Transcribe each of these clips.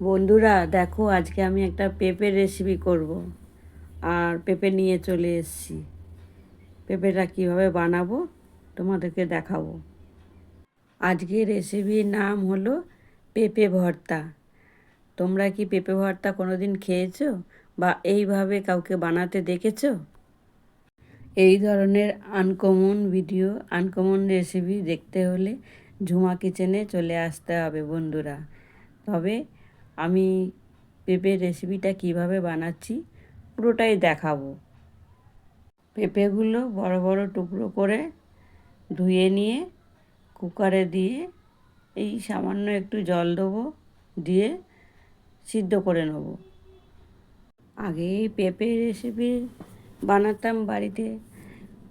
বন্ধুরা, দেখো আজকে আমি একটা পেঁপের রেসিপি করব। আর পেঁপে নিয়ে চলে এসেছি। পেঁপেটা কীভাবে বানাবো তোমাদেরকে দেখাবো। আজকে রেসিপির নাম হলো পেঁপে ভর্তা। তোমরা কি পেঁপে ভর্তা কোনো দিন খেয়েছো বা এইভাবে কাউকে বানাতে দেখেছ? এই ধরনের আনকমন ভিডিও আনকমন রেসিপি দেখতে হলে ঝুমা কিচেনে চলে আসতে হবে বন্ধুরা। তবে আমি পেঁপের রেসিপিটা কীভাবে বানাচ্ছি, পুরোটাই দেখাবো। পেঁপেগুলো বড় বড় টুকরো করে ধুয়ে নিয়ে, কুকারে দিয়ে এই সামান্য একটু জল দেবো, দিয়ে সিদ্ধ করে নেব। আগে পেঁপে রেসিপি বানাতাম বাড়িতে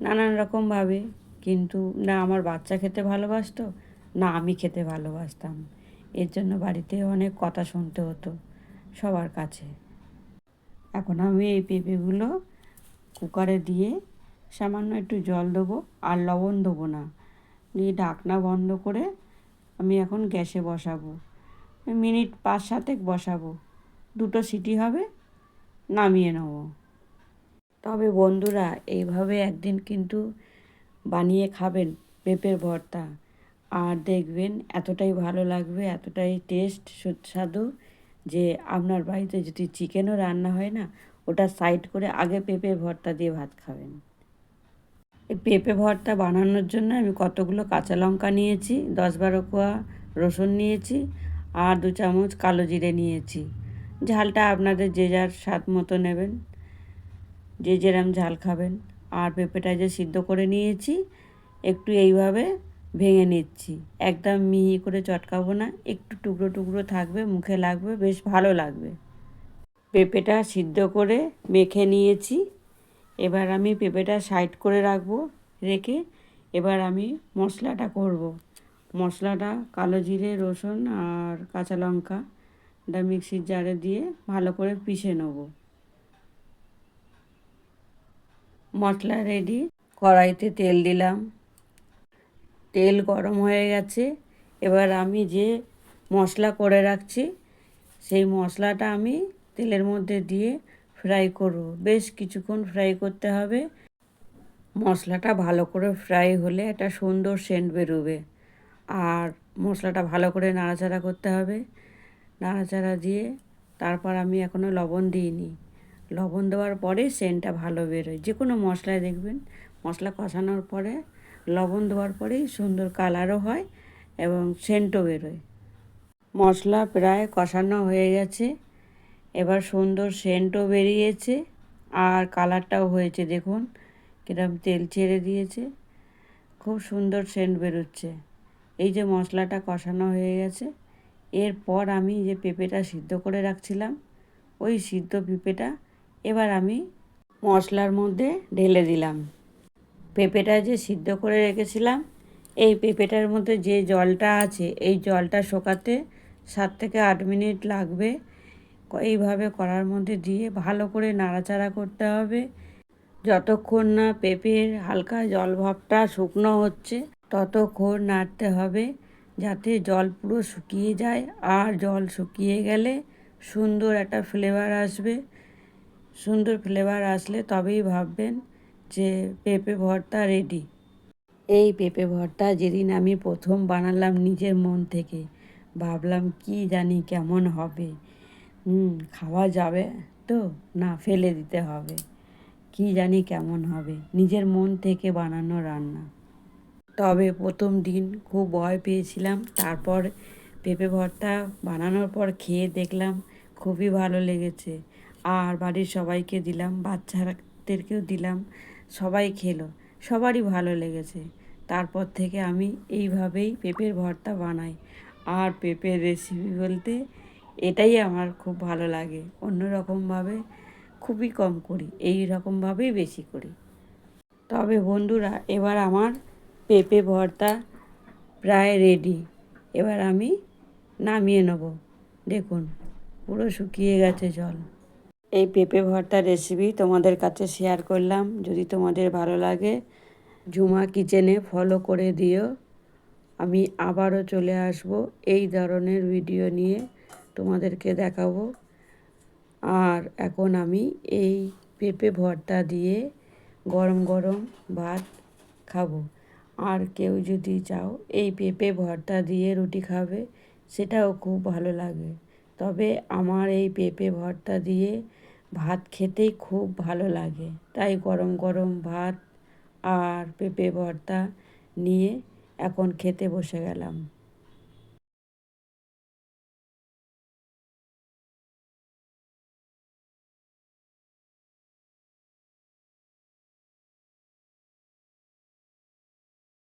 নানান রকমভাবে কিন্তু না আমার বাচ্চা খেতে ভালোবাসতো, না আমি খেতে ভালোবাসতাম। এর জন্য বাড়িতে অনেক কথা শুনতে হতো সবার কাছে। এখন আমি এই পেঁপেগুলো কুকারে দিয়ে সামান্য একটু জল দেবো আর লবণ দেবো না। দিয়ে ঢাকনা বন্ধ করে আমি এখন গ্যাসে বসাবো। মিনিট পাঁচ সাতেক বসাবো। দুটো সিটি হবে, নামিয়ে নেব। তবে বন্ধুরা, এইভাবে একদিন কিন্তু বানিয়ে খাবেন পেঁপের ভর্তা। আর দেখবেন এতটাই ভালো লাগবে, এতটাই টেস্ট সুস্বাদু যে আপনার বাড়িতে যদি চিকেনও রান্না হয় না, ওটা সাইড করে আগে পেঁপে ভর্তা দিয়ে ভাত খাবেন। এই পেঁপে ভর্তা বানানোর জন্য আমি কতগুলো কাঁচা লঙ্কা নিয়েছি, দশ বারো কোয়া রসুন নিয়েছি আর দু চামচ কালো জিরে নিয়েছি। ঝালটা আপনাদের যে যার স্বাদ মতো নেবেন, যে যেরম ঝাল খাবেন। আর পেঁপেটা যে সিদ্ধ করে নিয়েছি, একটু এইভাবে ভেঙে নিচ্ছি। একদম মিহি করে চটকাবো না, একটু টুকরো টুকরো থাকবে, মুখে লাগবে, বেশ ভালো লাগবে। পেঁপেটা সিদ্ধ করে মেখে নিয়েছি। এবার আমি পেঁপেটা সাইড করে রাখব, রেখে এবার আমি মশলাটা করব। মশলাটা কালো জিরে, রসুন আর কাঁচা লঙ্কা এটা মিক্সির জারে দিয়ে ভালো করে পিষে নেব। মশলা রেডি, কড়াইতে তেল দিলাম। তেল গরম হয়ে গেছে। এবার আমি যে মশলা করে রাখছি, সেই মশলাটা আমি তেলের মধ্যে দিয়ে ফ্রাই করব। বেশ কিছুক্ষণ ফ্রাই করতে হবে। মশলাটা ভালো করে ফ্রাই হলে একটা সুন্দর সেন্ট বেরোবে। আর মশলাটা ভালো করে নাড়াচাড়া করতে হবে। নাড়াচাড়া দিয়ে তারপর আমি এখনও লবণ দিইনি। লবণ দেওয়ার পরে সেন্টটা ভালো বেরোয়। যে কোনো মশলায় দেখবেন, মশলা কষানোর পরে লবণ দেওয়ার পরেই সুন্দর কালারও হয় এবং সেন্টও বেরোয়। মশলা প্রায় কষানো হয়ে গেছে। এবার সুন্দর সেন্টও বেরিয়েছে আর কালারটাও হয়েছে, দেখুন কিরম তেল ছেড়ে দিয়েছে। খুব সুন্দর সেন্ট বেরোচ্ছে। এই যে মশলাটা কষানো হয়ে গেছে, এরপর আমি যে পেঁপেটা সিদ্ধ করে রাখছিলাম, ওই সিদ্ধ পেঁপেটা এবার আমি মশলার মধ্যে ঢেলে দিলাম। পেঁপেটা যে সিদ্ধ করে রেখেছিলাম, এই পেঁপেটার মধ্যে যে জলটা আছে, এই জলটা শোকাতে সাত থেকে আট মিনিট লাগবে। এইভাবে করার মধ্যে দিয়ে ভালো করে নাড়াচাড়া করতে হবে। যতক্ষণ না পেঁপের হালকা জল ভাবটা শুকনো হচ্ছে, ততক্ষণ নাড়তে হবে যাতে জল পুরো শুকিয়ে যায়। আর জল শুকিয়ে গেলে সুন্দর একটা ফ্লেভার আসবে। সুন্দর ফ্লেভার আসলে তবেই ভাববেন যে পেঁপে ভর্তা রেডি এই পেঁপে ভর্তা যেদিন আমি প্রথম বানালাম নিজের মন থেকে, ভাবলাম কি জানি কেমন হবে। হুম, খাওয়া যাবে তো, না ফেলে দিতে হবে। কি জানি কেমন হবে, নিজের মন থেকে বানানো রান্না। তবে প্রথম দিন খুব ভয় পেয়েছিলাম, তারপর পেঁপে ভর্তা বানানোর পর খেয়ে দেখলাম খুবই ভালো লেগেছে। আর বাড়ির সবাইকে দিলাম, বাচ্চাদেরকেও দিলাম সবাই খেলো, সবারই ভালো লেগেছে। তারপর থেকে আমি এইভাবেই পেঁপের ভর্তা বানাই। আর পেঁপের রেসিপি বলতে এটাই আমার খুব ভালো লাগে। অন্য রকমভাবে খুবই কম করি এই রকমভাবেই বেশি করি। তবে বন্ধুরা, এবার আমার পেঁপে ভর্তা প্রায় রেডি এবার আমি নামিয়ে নেব। দেখুন, পুরো শুকিয়ে গেছে জল। এই পেঁপে ভর্তার রেসিপি তোমাদের কাছে শেয়ার করলাম। যদি তোমাদের ভালো লাগে, ঝুমা কিচেনে ফলো করে দিও। আমি আবারও চলে আসব এই ধরনের ভিডিও নিয়ে তোমাদেরকে দেখাবো। আর এখন আমি এই পেঁপে ভর্তা দিয়ে গরম গরম ভাত খাব। আর কেউ যদি চাও, এই পেঁপে ভর্তা দিয়ে রুটি খাবে, সেটাও খুব ভালো লাগে। তবে আমার এই পেঁপে ভর্তা দিয়ে ভাত খেতেই খুব ভালো লাগে। তাই গরম গরম ভাত আর পেঁপে ভর্তা নিয়ে এখন খেতে বসে গেলাম।